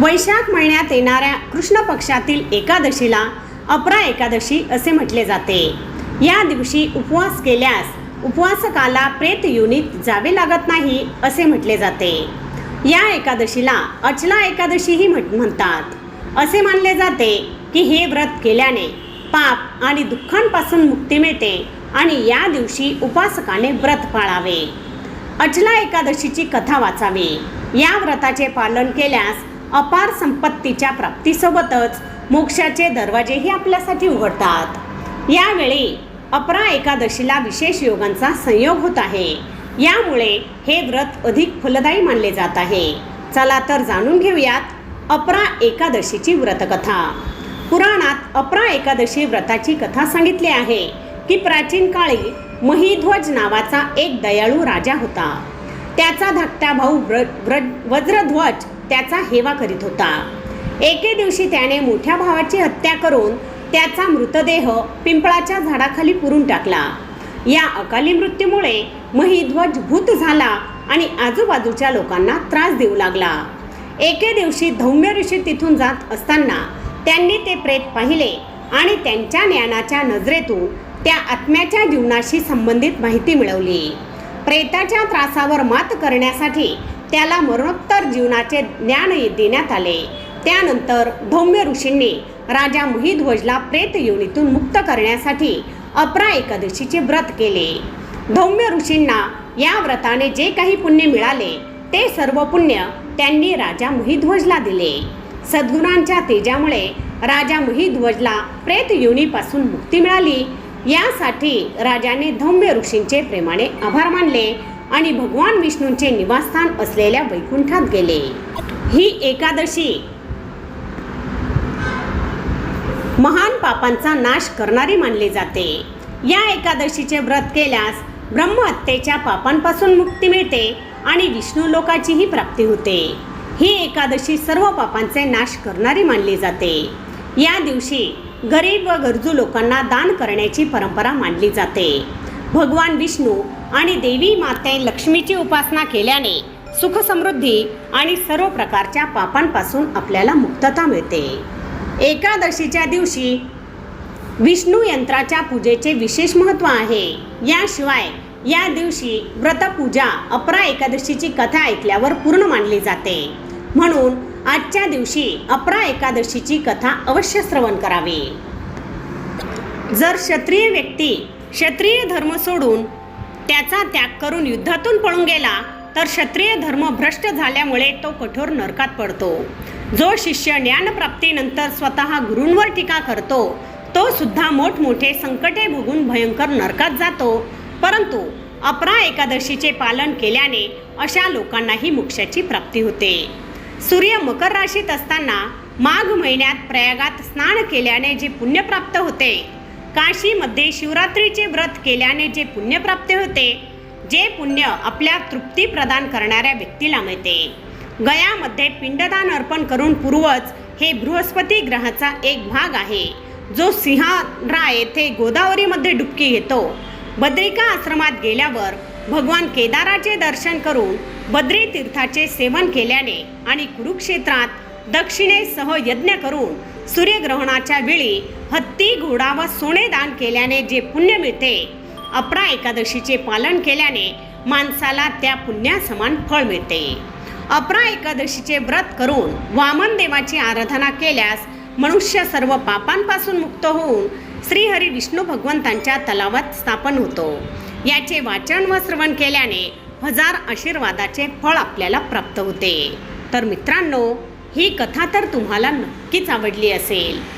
वैशाख महिन्यात येणाऱ्या कृष्ण पक्षातील एकादशीला अपरा एकादशी असे म्हटले जाते. या दिवशी उपवास केल्यास उपवासकाला प्रेत योनीत जावे लागत नाही असे म्हटले जाते. या एकादशीला अचला एकादशीही म्हट- म्हणतात. असे मानले जाते की हे व्रत केल्याने पाप आणि दुःखांपासून मुक्ती मिळते आणि या दिवशी उपासकाने व्रत पाळावे. अचला एकादशीची कथा वाचावी. या व्रताचे पालन केल्यास अपार संपत्तीच्या प्राप्तीसोबतच मोक्षाचे दरवाजेही आपल्यासाठी उघडतात. यावेळी अपरा एकादशीला विशेष योगांचा संयोग होत आहे. यामुळे हे व्रत अधिक फलदायी मानले जात आहे. चला तर जाणून घेऊयात अपरा एकादशीची व्रतकथा. पुराणात अपरा एकादशी व्रताची कथा सांगितली आहे की प्राचीन काळी महिध्वज नावाचा एक दयाळू राजा होता. त्याचा धाकटा भाऊ व्र व्र- वज्रध्वज त्याचा हेवा करीत होता. एके दिवशी त्याने मोठ्या भावाची हत्या करून त्याचा मृतदेह पिंपळाच्या झाडाखाली पुरून टाकला. या अकाली मृत्यूमुळे महिध्वज भूत झाला आणि आजूबाजूच्या लोकांना त्रास देऊ लागला. एके दिवशी धौम्य ऋषी तिथून जात असताना त्यांनी ते प्रेत पाहिले आणि त्यांच्या ज्ञानाच्या नजरेतून त्या आत्म्याच्या जीवनाशी संबंधित माहिती मिळवली. प्रेताच्या त्रासावर मात करण्यासाठी त्याला मरणोत्तर जीवनाचे ज्ञान देण्यात आले. त्यानंतर धौम्य ऋषींनी राजा मुहिध्वजला प्रेत योनीतून मुक्त करण्यासाठी अपरा एकादशीचे व्रत केले. धौम्य ऋषींना या व्रताने जे काही पुण्य मिळाले ते सर्व पुण्य त्यांनी राजा मुहिध्वजला दिले. सद्गुणांच्या तेजामुळे राजा मुहिध्वजला प्रेत योनीपासून मुक्ती मिळाली. यासाठी राजाने धौम्य ऋषींचे प्रेमाने आभार मानले. आणि भगवान विष्णूंचे निवासस्थान असलेल्या वैकुंठात गेले. ही एकादशी महान पापांचा नाश करणारी मानली जाते. या एकादशीचे व्रत केल्यास ब्रह्महत्येच्या पापांपासून मुक्ती मिळते आणि विष्णू लोकाचीही प्राप्ती होते. ही एकादशी सर्व पापांचे नाश करणारी मानली जाते. या दिवशी गरीब व गरजू लोकांना दान करण्याची परंपरा मानली जाते. भगवान विष्णू आणि देवी माते लक्ष्मीची उपासना केल्याने सुखसमृद्धी आणि सर्व प्रकारच्या पापांपासून आपल्याला मुक्तता मिळते. एकादशीच्या दिवशी विष्णू यंत्राच्या पूजेचे विशेष महत्त्व आहे. याशिवाय या दिवशी व्रतपूजा अपरा एकादशीची कथा ऐकल्यावर पूर्ण मानली जाते. म्हणून आजच्या दिवशी अपरा एकादशीची कथा अवश्य श्रवण करावी. जर क्षत्रिय व्यक्ती क्षत्रिय धर्म सोडून त्याचा त्याग करून युद्धातून पळून गेला तर क्षत्रिय धर्म भ्रष्ट झाल्यामुळे तो कठोर नरकात पडतो. जो शिष्य ज्ञानप्राप्तीनंतर स्वतः गुरूंवर टीका करतो तो सुद्धा मोठमोठे संकटे भोगून भयंकर नरकात जातो. परंतु अपरा एकादशीचे पालन केल्याने अशा लोकांनाही मोक्षाची प्राप्ती होते. सूर्य मकर राशीत असताना माघ महिन्यात प्रयागात स्नान केल्याने जे पुण्य प्राप्त होते काशीमध्ये शिवरात्रीचे व्रत केल्याने जे पुण्य प्राप्त होते जे पुण्य आपल्या तृप्ती प्रदान करणाऱ्या व्यक्तीला मिळते. गयामध्ये पिंडदान अर्पण करून पूर्वज हे बृहस्पती ग्रहाचा एक भाग आहे जो सिंहारा येथे गोदावरीमध्ये डुबकी घेतो. बद्रिका आश्रमात गेल्यावर भगवान केदाराचे दर्शन करून बद्री तीर्थाचे सेवन केल्याने आणि कुरुक्षेत्रात दक्षिणेसह यज्ञ करून सूर्यग्रहणाच्या वेळी हत्ती घोडा व सोने दान केल्याने जे पुण्य मिळते अपरा एकादशीचे पालन केल्याने माणसाला त्या पुण्यासमान फळ मिळते. अपरा एकादशीचे व्रत करून वामन देवाची आराधना केल्यास मनुष्य सर्व पापांपासून मुक्त होऊन श्रीहरी विष्णू भगवंतांच्या तलावात स्थापन होतो. याचे वाचन व श्रवण केल्याने हजार आशीर्वादाचे फळ आपल्याला प्राप्त होते. तर मित्रांनो ही कथा तर तुम्हाला नक्कीच आवडली असेल.